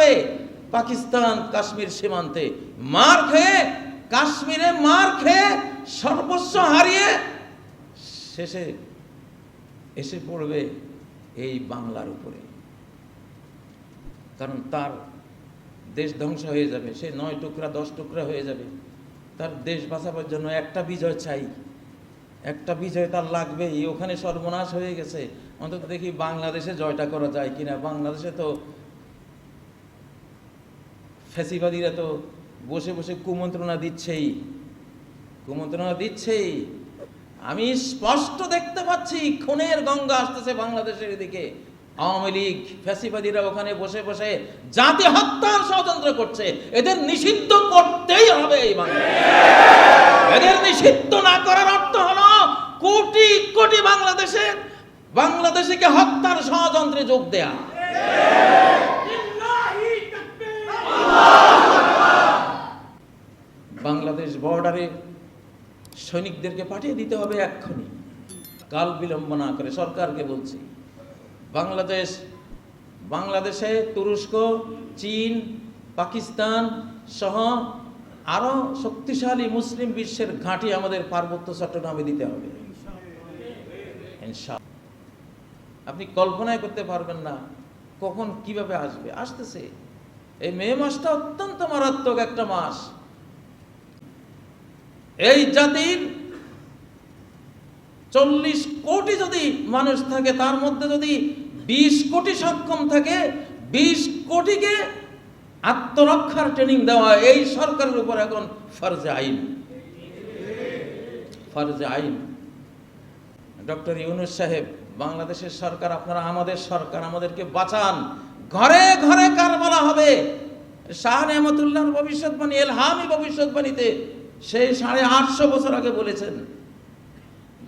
খাবে পাকিস্তান কাশ্মীর সীমান্তে। মার খেয়ে, কাশ্মীরে মার খেয়ে সর্বস্ব হারিয়ে শেষে এসে পড়বে এই বাংলার উপরে। কারণ তার দেশ ধ্বংস হয়ে যাবে, সে নয় টুকরা, দশ টুকরা হয়ে যাবে। তার দেশ বাঁচাবার জন্য একটা বিজয় চাই। একটা বিজয় তার লাগবেই। ওখানে সর্বনাশ হয়ে গেছে। অন্তত দেখি বাংলাদেশে জয়টা করা যায় কিনা। বাংলাদেশে তো ফ্যাসিবাদীরা তো বসে বসে কুমন্ত্রণা দিচ্ছেই। কুমন্ত্রণা দিচ্ছেই। আমি স্পষ্ট দেখতে পাচ্ছি, খুনের গঙ্গা আসতেছে বাংলাদেশের দিকে। আওয়ামী লীগ, ফ্যাসিবাদীরা ওখানে বসে বসে জাতি হত্যার ষড়যন্ত্র করছে। এদের নিষিদ্ধ করতেই হবে এই এদের নিষিদ্ধ না করার অর্থ হলো কোটি কোটি বাংলাদেশের, বাংলাদেশিকে হত্যার ষড়যন্ত্রে যোগ দেয়া। বাংলাদেশ বর্ডারে সৈনিকদেরকে পাঠিয়ে দিতে হবে এক্ষুনি। কাল বিলম্ব না করে সরকারকে বলছি। বাংলাদেশ, বাংলাদেশে তুরস্ক, চীন, পাকিস্তান সহ আরও শক্তিশালী মুসলিম বিশ্বের ঘাঁটি আমাদের পার্বত্য চট্টগ্রামে দিতে হবে। আপনি কল্পনাই করতে পারবেন না কখন কীভাবে আসবে। আসতেছে। এই মে মাসটা অত্যন্ত মারাত্মক একটা মাস। এই জাতির চল্লিশ কোটি যদি মানুষ থাকে, তার মধ্যে যদি বিশ কোটি সক্ষম থাকে, বিশ কোটিকে আত্মরক্ষার ট্রেনিং দেওয়া এই সরকারের উপর এখন ফরজে আইন। ফরজে আইন। ডক্টর ইউনুস সাহেব, বাংলাদেশের সরকার, আপনারা আমাদের সরকার, আমাদেরকে বাঁচান। ঘরে ঘরে কারবালা হবে। শাহ নেহমতুল্লাহর ভবিষ্যৎবাণী, এলহামি ভবিষ্যৎবাণীতে সেই সাড়ে আটশো বছর আগে বলেছেন,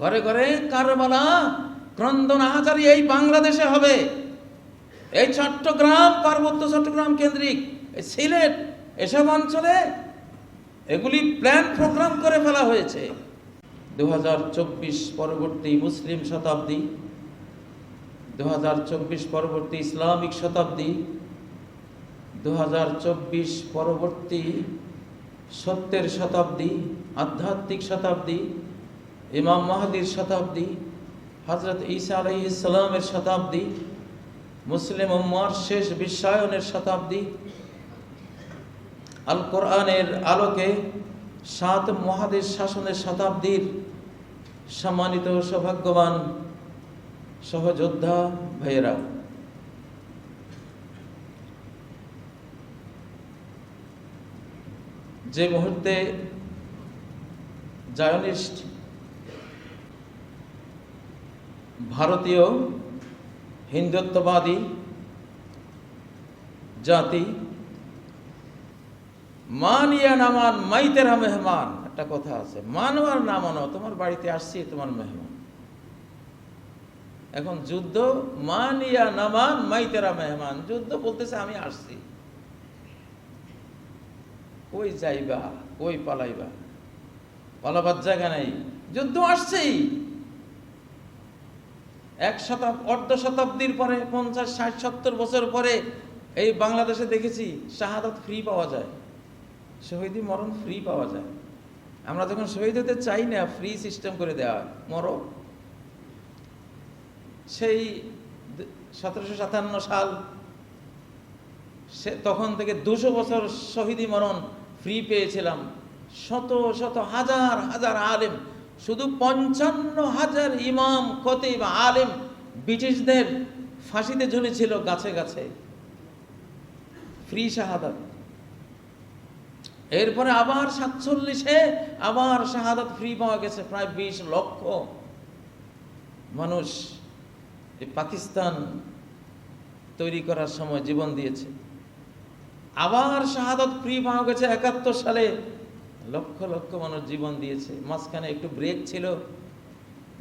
ঘরে ঘরে কারবালা ক্রন্দন আহাজারি এই বাংলাদেশে হবে। এই চট্টগ্রাম, পার্বত্য চট্টগ্রাম কেন্দ্রিক সিলেট, এসব অঞ্চলে এগুলি প্ল্যান প্রোগ্রাম করে ফেলা হয়েছে। দু হাজার চব্বিশ পরবর্তী মুসলিম শতাব্দী দু হাজার চব্বিশ পরবর্তী ইসলামিক শতাব্দী দু হাজার চব্বিশ পরবর্তী সত্যের শতাব্দী, আধ্যাত্মিক শতাব্দী, ইমাম মাহাদির শতাব্দী হজরত ঈসা আলাই ইসলামের শতাব্দী, মুসলিম উম্মার শেষ বিশ্বায়নের শতাব্দী। আল কোরআনের আলোকে সাত মহাদেশ শাসনের শতাব্দীর সম্মানিত সৌভাগ্যবান সহযোদ্ধা ভাইয়েরা যে মুহূর্তে জায়নিস্ট ভারতীয় হিন্দুত্ববাদী জাতি মানিয়া নামান মাইতেরা মেহমান, একটা কথা আছে মানো নামানো তোমার বাড়িতে আসছি তোমার মেহমান। এখন যুদ্ধ, মানিয়া নামান, মাইতেরা মেহমান। যুদ্ধ বলতেছে, আমি আসছি। কই যাইবা, কই পালাইবা? পালাবার জায়গা নাই। যুদ্ধ আসছেই। এক শতাব, অর্ধ শতাব্দীর পরে, পঞ্চাশ, ষাট, সত্তর বছর পরে, এই বাংলাদেশে দেখেছি, শাহাদাত ফ্রি পাওয়া যায়। শহীদি মরণ ফ্রি পাওয়া যায়। আমরা যখন শহীদ হতে চাই না ফ্রি সিস্টেম করে দেওয়া হয়। মরো। সেই সতেরোশো সাতান্ন সাল, সে তখন থেকে দুশো বছর শহীদি মরণ ফ্রি পেয়েছিলাম। শত শত হাজার হাজার আলেম, শুধু পঞ্চান্ন হাজার ইমাম, খতিব, আলেম ব্রিটিশদের ফাঁসিতে ঝুলেছিল গাছে গাছে। ফ্রি শাহাদাত। এরপরে আবার সাতচল্লিশে আবার শাহাদাত ফ্রি পাওয়া গেছে, প্রায় বিশ লক্ষ মানুষ। এই পাকিস্তান তৈরি করার সময় জীবন দিয়েছে। আবার শাহাদত ফ্রি পাওয়া গেছে একাত্তর সালে। লক্ষ লক্ষ মানুষ জীবন দিয়েছে। মাঝখানে একটু ব্রেক ছিল।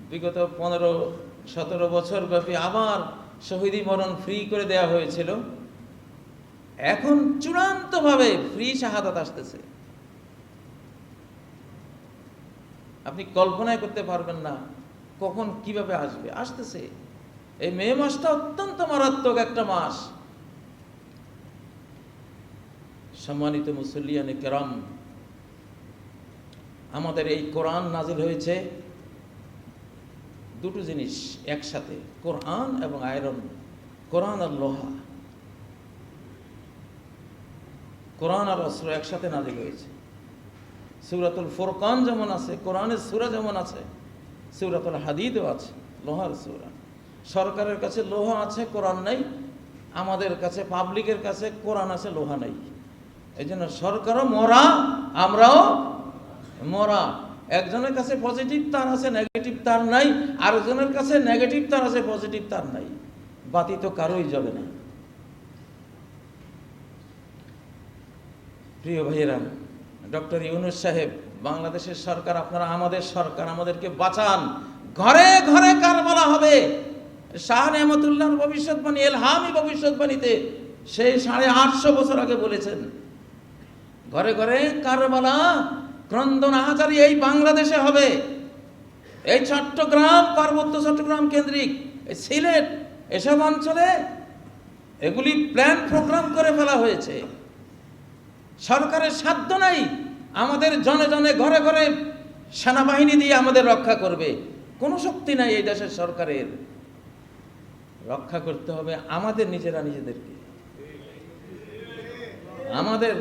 বিগত পনেরো, সতেরো বছর ব্যাপী আবার শহীদি মরণ ফ্রি করে দেওয়া হয়েছিল। এখন চূড়ান্তভাবে ফ্রি শাহাদাত আসতেছে। আপনি কল্পনাই করতে পারবেন না কখন কীভাবে আসবে। আসতেছে। এই মে মাসটা অত্যন্ত মারাত্মক একটা মাস। সম্মানিত মুসল্লিয়ানে কেরাম, আমাদের এই কোরআন নাজিল হয়েছে দুটো জিনিস একসাথে, কোরআন এবং আয়রন। কোরআন আর লোহা। কোরআন আর অস্ত্র একসাথে নাজিল হয়েছে। সুরাতুল ফোরকান যেমন আছে, কোরআনের সুরা যেমন আছে, সুরাতুল হাদিদও আছে, লোহার সুরা। সরকারের কাছে লোহা আছে, কোরআন নেই। আমাদের কাছে, পাবলিকের কাছে কোরআন আছে, লোহা নাই। এই জন্য সরকারও মরা, আমরাও মরা। একজনের কাছে পজিটিভ তার আছে নেগেটিভ তার নাই। আরেকজনের কাছে নেগেটিভ তার আছে পজিটিভ তার নাই। বাতি তো কারোই যাবে না। প্রিয় ভাইয়েরা, ডক্টর ইউনুস সাহেব, বাংলাদেশের সরকার, আপনারা আমাদের সরকার, আমাদেরকে বাঁচান। ঘরে ঘরে কারবালা হবে। শাহ নেহমতুল্লাহর ভবিষ্যৎবাণী, এলহামি ভবিষ্যৎবাণীতে সেই সাড়ে আটশো বছর আগে বলেছেন, ঘরে ঘরে কারবালা ক্রন্দন আহাজারি এই বাংলাদেশে হবে। এই চট্টগ্রাম, পার্বত্য চট্টগ্রাম কেন্দ্রিক সিলেট, এসব অঞ্চলে এগুলি প্ল্যান প্রোগ্রাম করে ফেলা হয়েছে। সরকারের সাধ্য নাই আমাদের জনে জনে ঘরে ঘরে সেনাবাহিনী দিয়ে আমাদের রক্ষা করবে। কোনো শক্তি নাই এই দেশের সরকারের। রক্ষা করতে হবে আমাদের নিজেরা নিজেদেরকে। আমাদের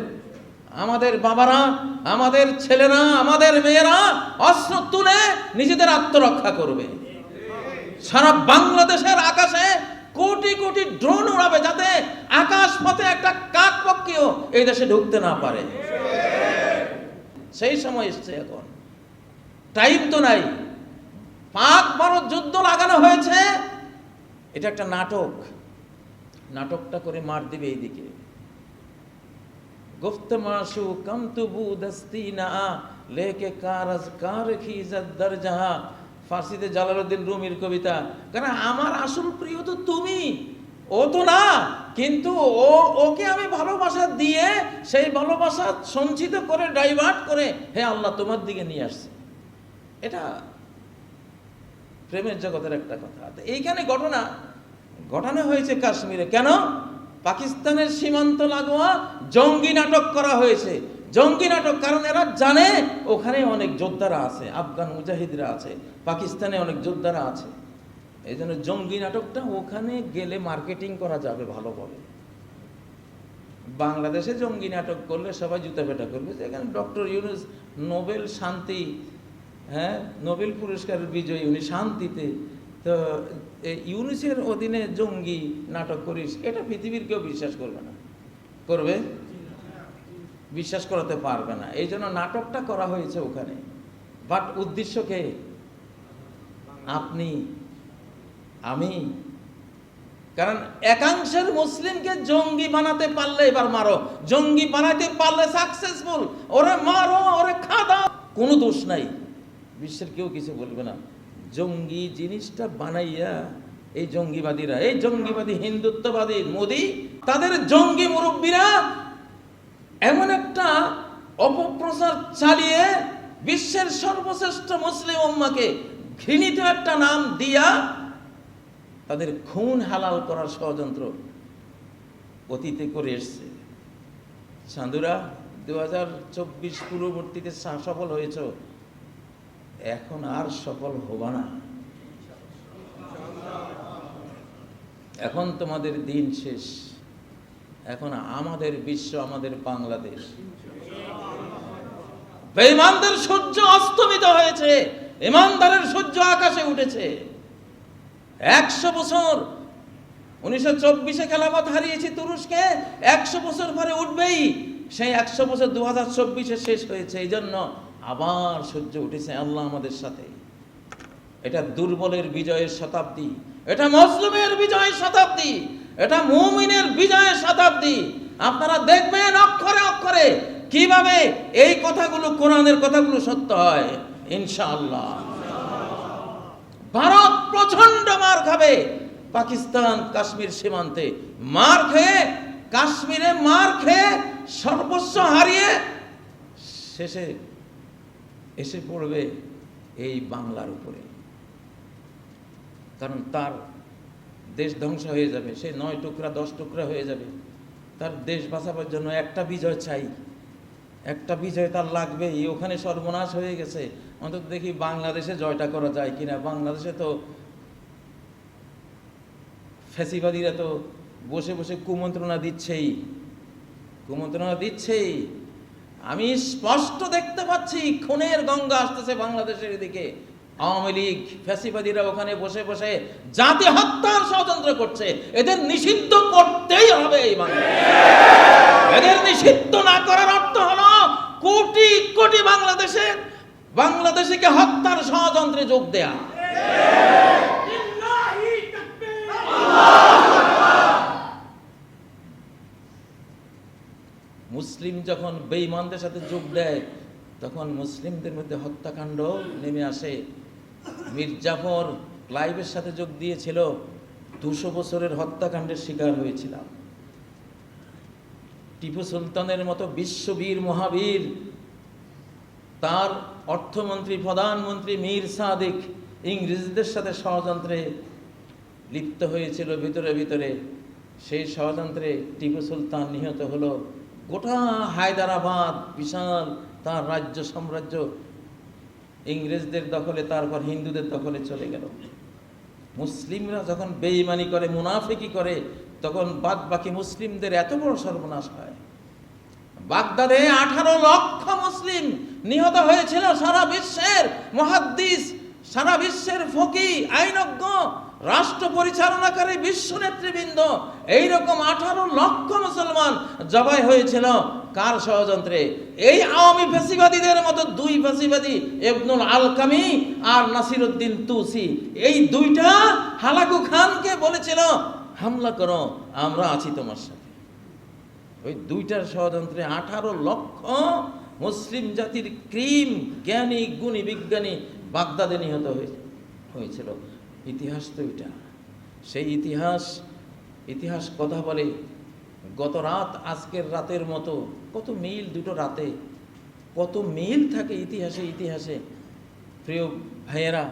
আমাদের বাবারা, আমাদের ছেলেরা, আমাদের মেয়েরা অস্ত্র তুলে নিজেদের আত্মরক্ষা করবে। সারা বাংলাদেশের আকাশে কোটি কোটি ড্রোন উড়াবে যাতে আকাশ পথে একটা কাক পক্ষীও এই দেশে ঢুকতে না পারে। সেই সময় এসছে এখন। টাইম তো নাই। পাক ভারত যুদ্ধ লাগানো হয়েছে। এটা একটা নাটক। নাটকটা করে মার দিবে এইদিকে। গুপ্ত মাসু কম তুবু না, লেকে কারাজ কার খিজাত দরজাহা ফার্সিতে জালালউদ্দিন রুমির কবিতা। কারণ আমার আসল প্রিয় তো তুমি। ও তো না, কিন্তু ও, ওকে আমি ভালোবাসা দিয়ে সেই ভালোবাসা সঞ্চিত করে, ডাইভার্ট করে, হে আল্লাহ তোমার দিকে নিয়ে আসছে। এটা প্রেমের জগতের একটা কথা। তো এইখানে ঘটনা, ঘটানো হয়েছে কাশ্মীরে। কেন? পাকিস্তানের সীমান্ত লাগোয়া জঙ্গি নাটক করা হয়েছে। জঙ্গি নাটক, কারণ এরা জানে ওখানে অনেক যোদ্ধারা আছে, আফগান মুজাহিদরা আছে, পাকিস্তানে অনেক যোদ্ধারা আছে। এই জন্য জঙ্গি নাটকটা ওখানে গেলে মার্কেটিং করা যাবে ভালোভাবে। বাংলাদেশে জঙ্গি নাটক করলে সবাই জুতা পেটা করবে। এখানে ডক্টর ইউনুস নোবেল শান্তি হ্যাঁ নোবেল পুরস্কারের বিজয়ী, উনি শান্তিতে, তো ইউনিসের অধীনে জঙ্গি নাটক করিস, এটা পৃথিবীর কেউ বিশ্বাস করবে না। করবে? বিশ্বাস করাতে পারবে না। এই জন্য নাটকটা করা হয়েছে ওখানে। বাট উদ্দেশ্যকে আপনি, আমি। কারণ একাংশের মুসলিমকে জঙ্গি বানাতে পারলে এবার মারো। জঙ্গি বানাতে পারলে সাকসেসফুল ওরে মারো, ওরে খাদা কোনো দোষ নাই। বিশ্বের কেউ কিছু বলবে না। জঙ্গি জিনিসটা বানাইয়া এই জঙ্গিবাদীরা, এই জঙ্গিবাদী হিন্দুত্ববাদী মোদি, তাদের জঙ্গি মুরব্বীরা এমন একটা অপপ্রচার চালিয়ে বিশ্বের সর্বশ্রেষ্ঠ মুসলিম উম্মাকে ঘৃণিত একটা নাম দিয়া তাদের খুন হালাল করার ষড়যন্ত্র অতীতে করে এসছে। সাধুরা দু হাজার চব্বিশ পূর্ববর্তীতে সফল হয়েছ। এখন আর সফল হবা না। এখন তোমাদের দিন শেষ। এখন আমাদের বিশ্ব, আমাদের বাংলাদেশ। বেঈমানদের সূর্য অস্তমিত হয়েছে। ইমানদারের সূর্য আকাশে উঠেছে। একশো বছর উনিশশো চব্বিশে খেলাফত হারিয়েছি তুরস্কে। একশো বছর পরে উঠবেই। সেই একশো বছর দু হাজার চব্বিশে শেষ হয়েছে। এই জন্য আবার সূর্য উঠেছে আল্লাহ আমাদের সাথে। এটা দুর্বলের বিজয়ের শতাব্দী। এটা মজলুমের বিজয়ের শতাব্দী। এটা মুমিনের বিজয়ের শতাব্দী। আপনারা দেখবেন অক্ষরে অক্ষরে কীভাবে এই কথাগুলো, কোরআনের কথাগুলো সত্য হয়। ইনশাআল্লাহ। ভারত প্রচণ্ড মার খাবে। পাকিস্তান কাশ্মীর সীমান্তে মার খেয়ে, কাশ্মীরে মার খেয়ে সর্বস্ব হারিয়ে শেষে এসে পড়বে এই বাংলার উপরে। কারণ তার দেশ ধ্বংস হয়ে যাবে, সে নয় টুকরা, দশ টুকরা হয়ে যাবে। তার দেশ বাঁচাবার জন্য একটা বিজয় চাই। একটা বিজয় তার লাগবেই। ওখানে সর্বনাশ হয়ে গেছে। অন্তত দেখি বাংলাদেশে জয়টা করা যায় কিনা। বাংলাদেশে তো ফ্যাসিবাদীরা তো বসে বসে কুমন্ত্রণা দিচ্ছেই। কুমন্ত্রণা দিচ্ছেই। আমি স্পষ্ট দেখতে পাচ্ছি, খুনের গঙ্গা আসতেছে বাংলাদেশের দিকে। আওয়ামী লীগ, ফ্যাসিবাদীরা ওখানে বসে বসে জাতি হত্যার ষড়যন্ত্র করছে। এদের নিষিদ্ধ করতেই হবে এই এদের নিষিদ্ধ না করার অর্থ হলো কোটি কোটি বাংলাদেশের, বাংলাদেশিকে হত্যার ষড়যন্ত্রে যোগ দেয়া লিল্লাহি তাকবীর মুসলিম যখন বেঈমানদের সাথে যোগ দেয়, তখন মুসলিমদের মধ্যে হত্যাকাণ্ড নেমে আসে। মির্জাফর ক্লাইভের সাথে যোগ দিয়েছিল, দুশো বছরের হত্যাকাণ্ডের শিকার হয়েছিলাম। টিপু সুলতানের মতো বিশ্ববীর মহাবীর, তার অর্থমন্ত্রী, প্রধানমন্ত্রী মীর সাদিক ইংরেজদের সাথে ষড়যন্ত্রে লিপ্ত হয়েছিল ভিতরে ভিতরে। সেই ষড়যন্ত্রে টিপু সুলতান নিহত হলো। গোটা হায়দ্রাবাদ বিশাল তার রাজ্য সাম্রাজ্য ইংরেজদের দখলে, তারপর হিন্দুদের দখলে চলে গেল। মুসলিমরা যখন বেইমানি করে, মুনাফিকি করে, তখন বাদ বাকি মুসলিমদের এত বড় সর্বনাশ হয়। বাগদাদে আঠারো লক্ষ মুসলিম নিহত হয়েছিল সারা বিশ্বের মহাদ্দিস, সারা বিশ্বের ফকি আইনজ্ঞ রাষ্ট্র পরিচালনাকারী বিশ্ব নেতৃবৃন্দ, এইরকম আঠারো লক্ষ মুসলমান জবাই হয়েছিল। কার ষড়যন্ত্রে? এই আওয়ামী ফেসিবাদীদের মতো দুই ফেসিবাদী এবনুল আলকামি আর নাসিরুদ্দিন তুসি। এই দুইটা হালাকু খানকে বলেছিল, হামলা করো, আমরা আছি তোমার সাথে। ওই দুইটার ষড়যন্ত্রে আঠারো লক্ষ মুসলিম জাতির ক্রিম, জ্ঞানী, গুণী, বিজ্ঞানী বাগদাদে নিহত হয়ে- হয়েছিল। ইতিহাস তো এটা। সেই ইতিহাস ইতিহাস কথা বলে, গত রাত, আজকের রাতের মতো, কত মিল দুটো রাতে, কত মিল থাকে ইতিহাসে ইতিহাসে। প্রিয় ভাইয়েরা,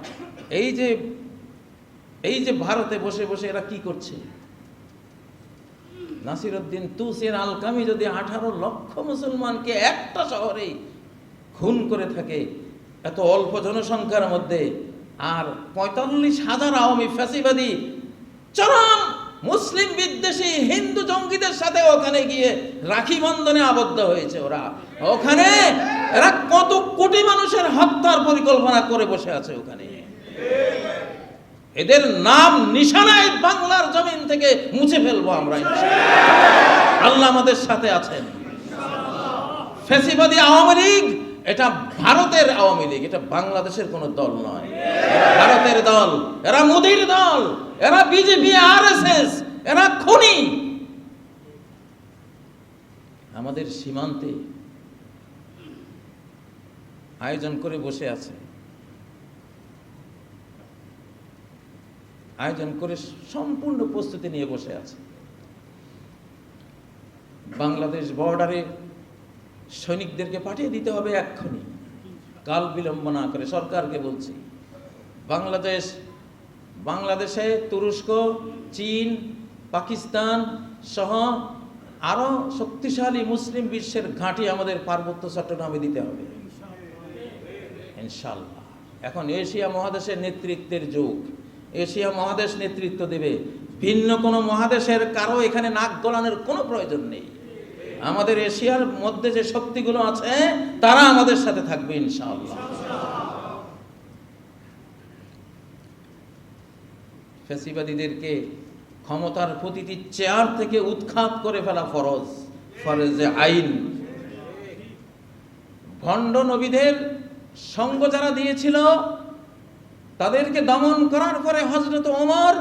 এই যে এই যে ভারতে বসে বসে এরা কি করছে? নাসির নাসিরুদ্দিন তুসির আলকামি যদি আঠারো লক্ষ মুসলমানকে একটা শহরে খুন করে থাকে, এত অল্প জনসংখ্যার মধ্যে আর পঁয়তাল্লিশ হাজার আওয়ামী ফ্যাসিবাদী, চরম মুসলিম বিদ্বেষী হিন্দু জঙ্গিদের সাথে ওখানে গিয়ে রাখি বন্ধনে আবদ্ধ হয়েছে ওরা। ওখানে এরা কত কোটি মানুষের হত্যার পরিকল্পনা করে বসে আছে ওখানে। এদের নাম নিশানায় বাংলার জমিন থেকে মুছে ফেলব আমরা। আল্লাহ আমাদের সাথে আছেন। ফেসিবাদী আওয়ামী লীগ এটা ভারতের আওয়ামী লীগ, এটা বাংলাদেশের কোনো দল নয়। ভারতের দল, এরা মোদির দল, এরা বিজেপি আরএসএস এরা খুনি। আমাদের সীমান্তে আয়োজন করে বসে আছে। আয়োজন করে সম্পূর্ণ প্রস্তুতি নিয়ে বসে আছে। বাংলাদেশ বর্ডারে সৈনিকদেরকে পাঠিয়ে দিতে হবে এক্ষুনি। কাল বিলম্ব না করে সরকারকে বলছি। বাংলাদেশ, বাংলাদেশে তুরস্ক, চীন, পাকিস্তান সহ আরও শক্তিশালী মুসলিম বিশ্বের ঘাঁটি আমাদের পার্বত্য চট্টগ্রামে দিতে হবে। ইনশাল্লাহ এখন এশিয়া মহাদেশের নেতৃত্বের যুগ। এশিয়া মহাদেশ নেতৃত্ব দেবে। ভিন্ন কোনো মহাদেশের কারও এখানে নাক গলানোর কোনো প্রয়োজন নেই। আমাদের এশিয়ার মধ্যে যে শক্তিগুলো আছে, তারা আমাদের সাথে থাকবে ইনশাআল্লাহ। ফ্যাসিবাদীদেরকে ক্ষমতার প্রতিটি চেয়ার থেকে উৎখাত করে ফেলা ফরজ, ফরজে আইন। ভণ্ড নবীদের সঙ্গ যারা দিয়েছিল, তাদেরকে দমন করার পরে হজরত ওমর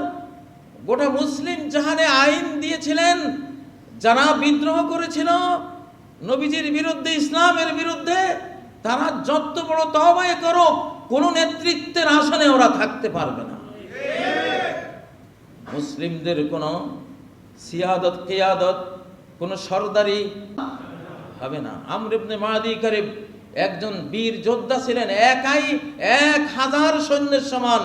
গোটা মুসলিম জাহানে আইন দিয়েছিলেন যারা বিদ্রোহ করেছিল নবীজির বিরুদ্ধে, ইসলামের বিরুদ্ধে, তারা যত বড় তহবায় করো কোনো নেতৃত্বের আসনে ওরা থাকতে পারবে না। মুসলিমদের কোনো সিয়াদত, কেয়াদত, কোনো সর্দারি হবে না। আমরিবনে মাদি কারিব একজন বীর যোদ্ধা ছিলেন, একাই এক হাজার সৈন্যের সমান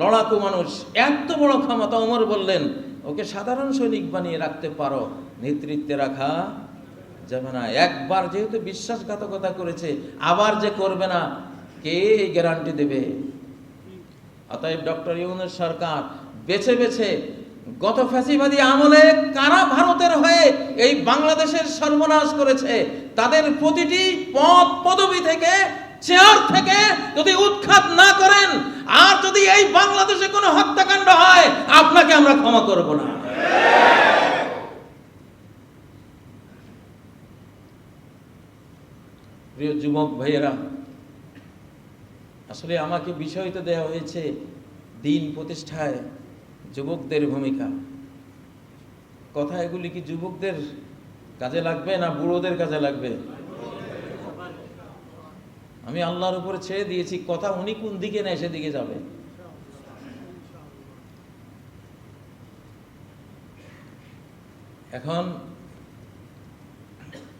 লড়াকু মানুষ। এত বড় ক্ষমতা ওমর বললেন, ওকে সাধারণ সৈনিক বানিয়ে রাখতে পারো। নেতৃত্বে রাখা যাবে না। একবার যেহেতু বিশ্বাসঘাতকতা করেছে, আবার যে করবে না, কে এই গ্যারান্টি দেবে? অতএব ডক্টর ইউনুস সরকার বেছে বেছে গত ফ্যাসিবাদী আমলে কারা ভারতের হয়ে এই বাংলাদেশের সর্বনাশ করেছে, তাদের প্রতিটি পদ পদবি থেকে, চেয়ার থেকে যদি উৎখাত না করেন, আর যদি এই বাংলাদেশে কোনো হত্যাকাণ্ড হয়, আপনাকে আমরা ক্ষমা করব না। প্রিয় যুবক ভাইয়েরা, আসলে আমাকে বিষয় তো দেওয়া হয়েছে দিন প্রতিষ্ঠায় যুবকদের ভূমিকা। কথা এগুলি কি যুবকদের কাজে লাগবে না বুড়োদের কাজে লাগবে? আমি আল্লাহর উপরে ছেড়ে দিয়েছি, কথা উনি কোন দিকে নেয় সেদিকে যাবে? এখন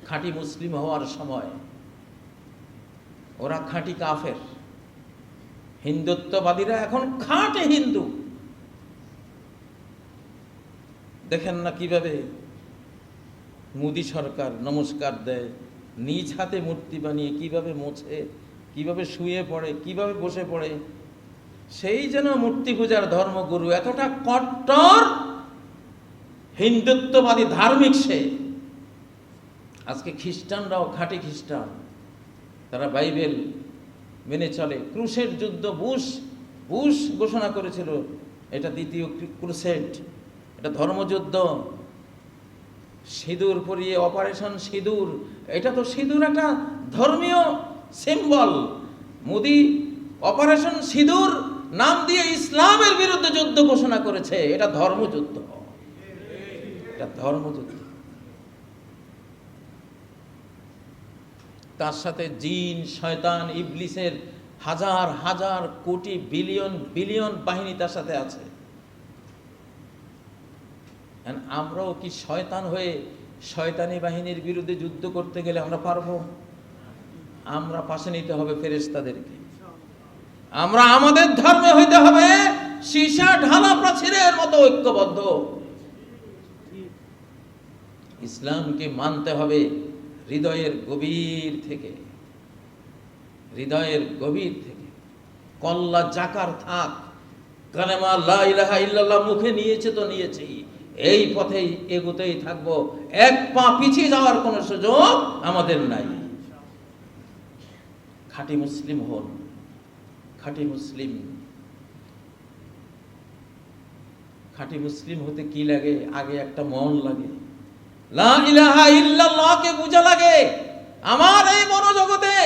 খাঁটি মুসলিম হওয়ার সময় ওরা খাঁটি কাফের। হিন্দুত্ববাদীরা এখন খাঁটে হিন্দু। দেখেন না কীভাবে মোদী সরকার নমস্কার দেয়, নিজ হাতে মূর্তি বানিয়ে কীভাবে মোছে, কীভাবে শুয়ে পড়ে, কীভাবে বসে পড়ে। সেই যেন মূর্তি পূজার ধর্মগুরু এতটা কট্টর, হিন্দুত্ববাদী ধার্মিক সে। আজকে খ্রিস্টানরাও খাঁটি খ্রিস্টান। তারা বাইবেল মেনে চলে। ক্রুশের যুদ্ধ বুশ বুশ ঘোষণা করেছিল, এটা দ্বিতীয় ক্রুসেড, এটা ধর্মযুদ্ধ। সিঁদুর পরিয়ে অপারেশন সিঁদুর, এটা তো সিঁদুর একটা ধর্মীয় সিম্বল। মোদি অপারেশন সিঁদুর নাম দিয়ে ইসলামের বিরুদ্ধে যুদ্ধ ঘোষণা করেছে, এটা ধর্মযুদ্ধ। এটা ধর্মযুদ্ধ। তার সাথে জিন, শয়তান, ইবলিসের হাজার হাজার কোটি বিলিয়ন বিলিয়ন বাহিনী তার সাথে আছে। আমরাও কি শয়তান হয়ে শয়তানি বাহিনীর বিরুদ্ধে যুদ্ধ করতে গেলে আমরা পারব? আমরা পাশে নিতে হবে ফেরেশতাদেরকে। আমরা আমাদের ধর্মে হইতে হবে সীসা ঢালা প্রাচীরের মতো ঐক্যবদ্ধ। ইসলামকে মানতে হবে। হৃদয়ের গভীর থেকে, হৃদয়ের গভীর থেকে, কল্লা জাকার থাক, কালেমা লা ইলাহা ইল্লাল্লাহ মুখে নিয়েছে তো নিয়েছেই, এই পথেই এগোতেই থাকব, এক পা পিছিয়ে যাওয়ার কোনো সুযোগ আমাদের নাই। খাঁটি মুসলিম হন, খাঁটি মুসলিম। খাঁটি মুসলিম হতে কি লাগে? আগে একটা মন লাগে। লা ইলাহা ইল্লাল্লাহকে বোঝা লাগে। আমার এই মনোজগতে,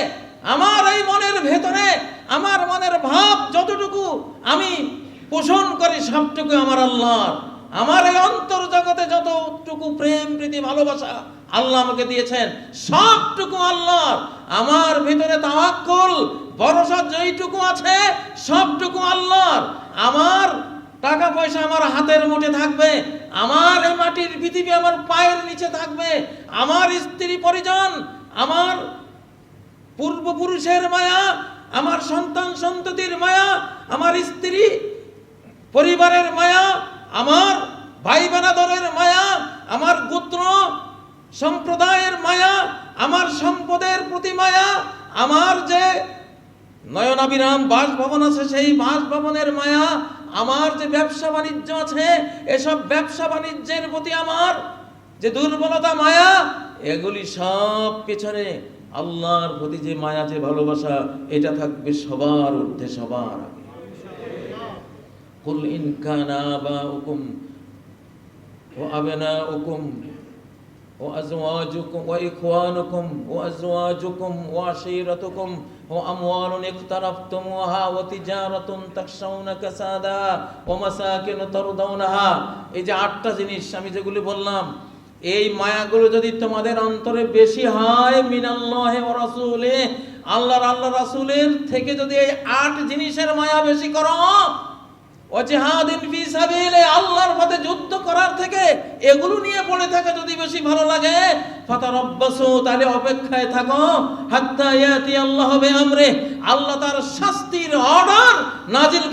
আমার এই মনের ভেতরে, আমার মনের ভাব যতটুকু, আমি পোষণ করি সবটুকু আমার আল্লাহর। আমার এই অন্তর জগতে যতটুকু প্রেম, প্রীতি, ভালোবাসা আল্লাহ আমাকে দিয়েছেন, সবটুকু আল্লাহর। আমার ভিতরে তাওয়াক্কুল, ভরসা যেইটুকু আছে, সবটুকু আল্লাহর। আমার টাকা পয়সা আমার হাতের মুঠে থাকবে, আমার এই মাটির পৃথিবী আমার পায়ের নিচে থাকবে, আমার স্ত্রী পরিজন, আমার পূর্বপুরুষের মায়া, আমার সন্তান সন্ততির মায়া, আমার স্ত্রী পরিবারের মায়া, আমার ভাই বানাদরের মায়া, আমার গোত্র সম্প্রদায়ের মায়া, আমার সম্পদের প্রতি মায়া, আমার যে নয়নাবিরাম বাসভবন আছে, সেই বাসভবনের মায়া আমার যে ব্যবসা বাণিজ্য আছে, এসব ব্যবসা বাণিজ্যের প্রতি আমার যে দুর্বলতা, মায়া, এগুলি সব পেছনে আল্লাহর প্রতি যে মায়া, যে ভালোবাসা, এটা থাকবে সবার ঊর্ধ্বে, সবার আগে। কুল ইনকানা বা হুকুম ও আবেনা হুকুম ও আজওয়াজুকুম ও ইখওয়ানুকুম ও আজওয়াজুকুম ও আশিরাতুকুম وأموال اقترفتموها وتجارة تخشون كسادها ومساكن ترضونها এই যে আটটা জিনিস আমি যেগুলি বললাম এই মায়াগুলো যদি তোমাদের অন্তরে বেশি হয় মিনাল্লাহে ও রাসূলে আল্লাহর আল্লাহ রাসূলের থেকে যদি এই আট জিনিসের মায়া বেশি করো আল্লাহর যুদ্ধ করার থেকে এগুলো নিয়ে পড়ে যদি বেশি ভালো লাগে। তাহলে অপেক্ষায় থাকো। আল্লাহ বে আমরে আল্লাহ তার শাস্তির অর্ডার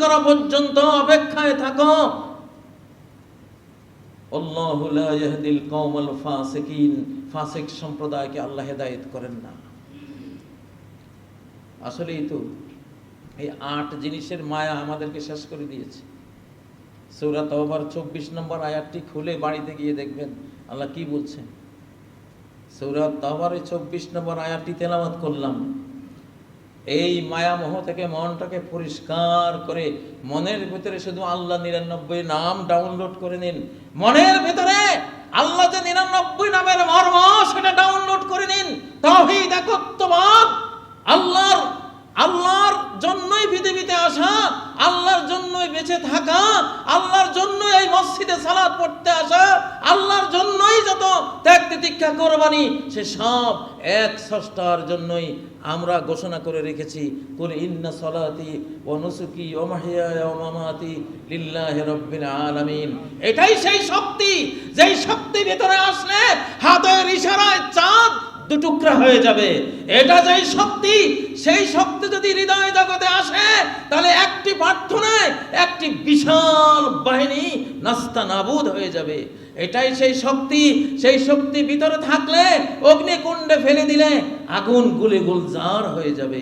করা পর্যন্ত অপেক্ষায় থাকো। সম্প্রদায়কে আল্লাহ হেদায়েত করেন না। আসলেই তো এই আট জিনিসের মায়া আমাদেরকে শেষ করে দিয়েছে। সৌরা তহবার চব্বিশ নম্বর আয়াতটি খুলে বাড়িতে গিয়ে দেখবেন, আল্লাহ কি বলছেন? সৌরা তওবারে চব্বিশ নম্বর আয়াতটি তেলাওয়াত করলাম। এই মায়ামোহ থেকে মনটাকে পরিষ্কার করে মনের ভিতরে শুধু আল্লাহ নিরানব্বই নাম ডাউনলোড করে নিন। মনের ভিতরে আল্লাহ যে নিরানব্বই নামের মর্ম, সেটা ডাউনলোড করে নিন। তাহিদ একত্ববাদ, আল্লাহর আল্লাহর জন্যই পৃথিবীতে আসা, আল্লাহর জন্যই বেঁচে থাকা, আল্লাহর জন্যই এই মসজিদে সালাদ পড়তে আসা, আল্লাহর জন্যই যত ত্যাগ তিতিক্ষা কোরবানি, সে সব এক ষষ্ঠার জন্যই আমরা ঘোষণা করে রেখেছি। কুল ইন্না সলাতি ও নুসুকি ও মাহিয়ায়া ও মামাতি লিল্লাহি আলামিন। এটাই সেই শক্তি, যেই শক্তি ভেতরে আসলে হাতের ইশারায় চাঁদ দুটুকরা হয়ে যাবে। এটা যেই শক্তি, সেই শক্তি যদি হৃদয় জগতে আসে, তাহলে একটি প্রার্থনায় একটি বিশাল বাহিনী নাস্তা নাবুদ হয়ে যাবে। এটাই সেই শক্তি সেই শক্তি ভিতরে থাকলে অগ্নিকুণ্ডে ফেলে দিলে আগুন গুলে গুলজার হয়ে যাবে।